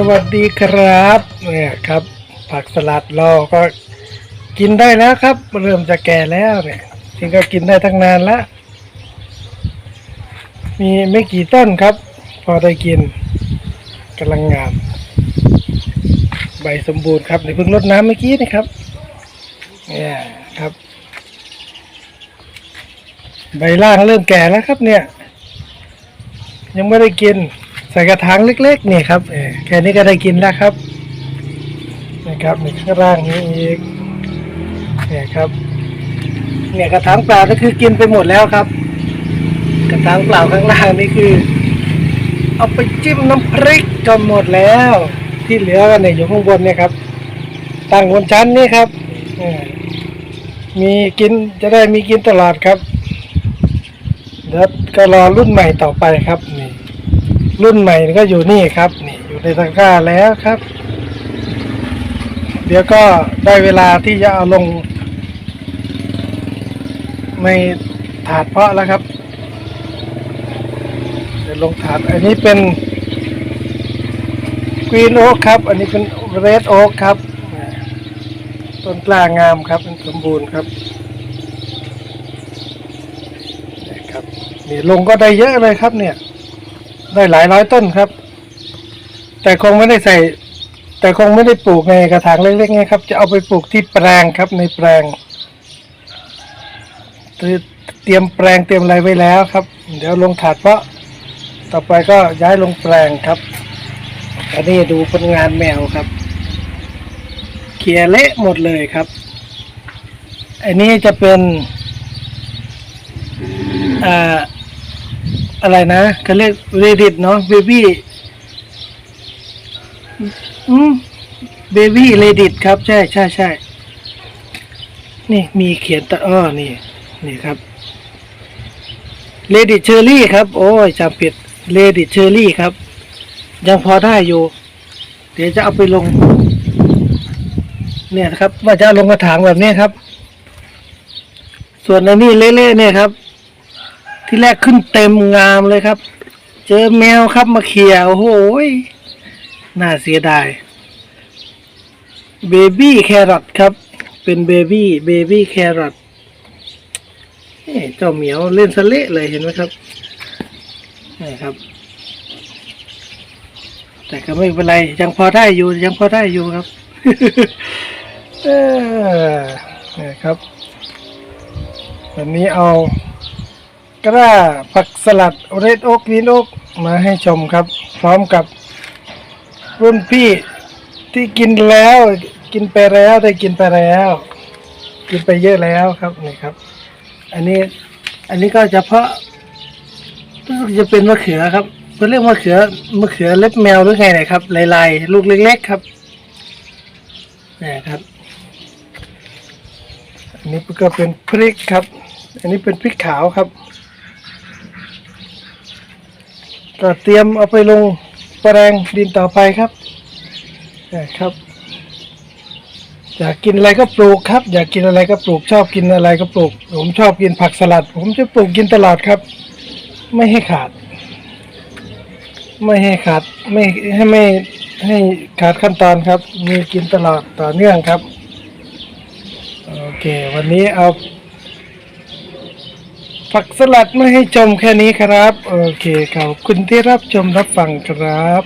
สวัสดีครับเนี่ยครับ ผักสลัดเราก็กินได้แล้วครับ เริ่มจะแก่แล้วเนี่ยจริงก็กินได้ตั้งนานแล้วมีไม่กี่ต้นครับ พอได้กินกำลังงาม ใบสมบูรณ์ครับในเพิ่งรดน้ำเมื่อกี้นะครับเนี่ยครับ ใบล่างเริ่มแก่แล้วครับเนี่ย ยังไม่ได้กิน ส่กระถางเล็กๆนี่ครับแค่นี้ก็ได้กินแล้วครับนะครับในข้างล่างนี้อีกเนี่ยครับ เนี่ยกระถางเปล่าก็คือกินไปหมดแล้วครับ กระถางเปล่าข้างล่างนี่คือ เอาไปจิ้มน้ำพริกก็หมดแล้ว ที่เหลือกันเนี่ยอยู่ข้างบนเนี่ยครับตั้งบนชั้นนี่ครับมีกินจะได้มีกินตลอดครับเดี๋ยวก็รอรุ่นใหม่ต่อไปครับนี่ รุ่นใหม่ก็อยู่นี่ครับ นี่อยู่ในตะกร้าแล้วครับ เดี๋ยวก็ได้เวลาที่จะเอาลง ในถาดเพาะแล้วครับเดี๋ยวลงถาดอันนี้เป็นกรีนโอ๊กครับ อันนี้เป็นเรดโอ๊กครับต้นกล้างามครับเป็นสมบูรณ์ครับนี่ครับนี่ลงก็ได้เยอะเลยครับเนี่ย ได้หลายร้อยต้นครับ แต่คงไม่ได้ใส่ แต่คงไม่ได้ปลูกในกระถางเล็กๆไงครับ จะเอาไปปลูกที่แปลงครับในแปลงเตรียมแปลงเตรียมอะไรไว้แล้วครับ เดี๋ยวลงถาดเพาะต่อไปก็ย้ายลงแปลงครับอันนี้ดูผลงานแมวครับเขียเละหมดเลยครับอันนี้จะเป็นอ่า อะไรนะเขาเรียกเรดิตเนาะเบบี้อืมเบบี้เรดิตครับ ใช่ใช่ใช่นี่มีเขียนตะอ้อนี่ นี่ครับเรดิตเชอรี่ครับ โอ้ยจำผิดเรดิตเชอรี่ครับ ยังพอได้อยู่ เดี๋ยวจะเอาไปลง เนี่ยครับ ว่าจะเอาลงกระถางแบบนี้ครับ ส่วนอันนี้เละๆเนี่ยครับ ที่แรกขึ้นเต็มงามเลยครับ เจอแมวครับมาเขี่ยโอ้โหยน่าเสียดายเบบี้แครอทครับ เป็นเบบี้เบบี้แครอทเจ้าเหมียวเล่นสะเละเลยเห็นไหมครับนี่ครับ แต่ก็ไม่เป็นไร ยังพอได้อยู่ ยังพอได้อยู่ครับเออนี่ครับวันนี้เอา กระผักสลัดเรดโอ๊กกรีนโอ๊กมาให้ชมครับ พร้อมกับรุ่นพี่ที่กินแล้ว กินไปแล้วได้กินไปแล้ว กินไปเยอะแล้วครับนี่ครับ อันนี้อันนี้ก็จะเพาะรู้สึกจะเป็นมะเขือครับเขาเรียกมะเขือมะเขือเล็บแมวหรือไงนี่ครับลายๆลูกเล็ก ๆครับนี่ครับ อันนี้ก็เป็นพริกครับ อันนี้เป็นพริกขาวครับ ก็เตรียมเอาไปลงแปลงดินต่อไปครับนะครับ อยากกินอะไรก็ปลูกครับ อยากกินอะไรก็ปลูกชอบกินอะไรก็ปลูก ผมชอบกินผักสลัด ผมจะปลูกกินตลอดครับ ไม่ให้ขาด ไม่ให้ขาดไม่ให้ไม่ให้ขาดขั้นตอนครับ มีกินตลอดต่อเนื่องครับ โอเค วันนี้เอา ผักสลัดมาให้ชมแค่นี้ครับ โอเคขอบคุณที่รับชมรับฟังครับ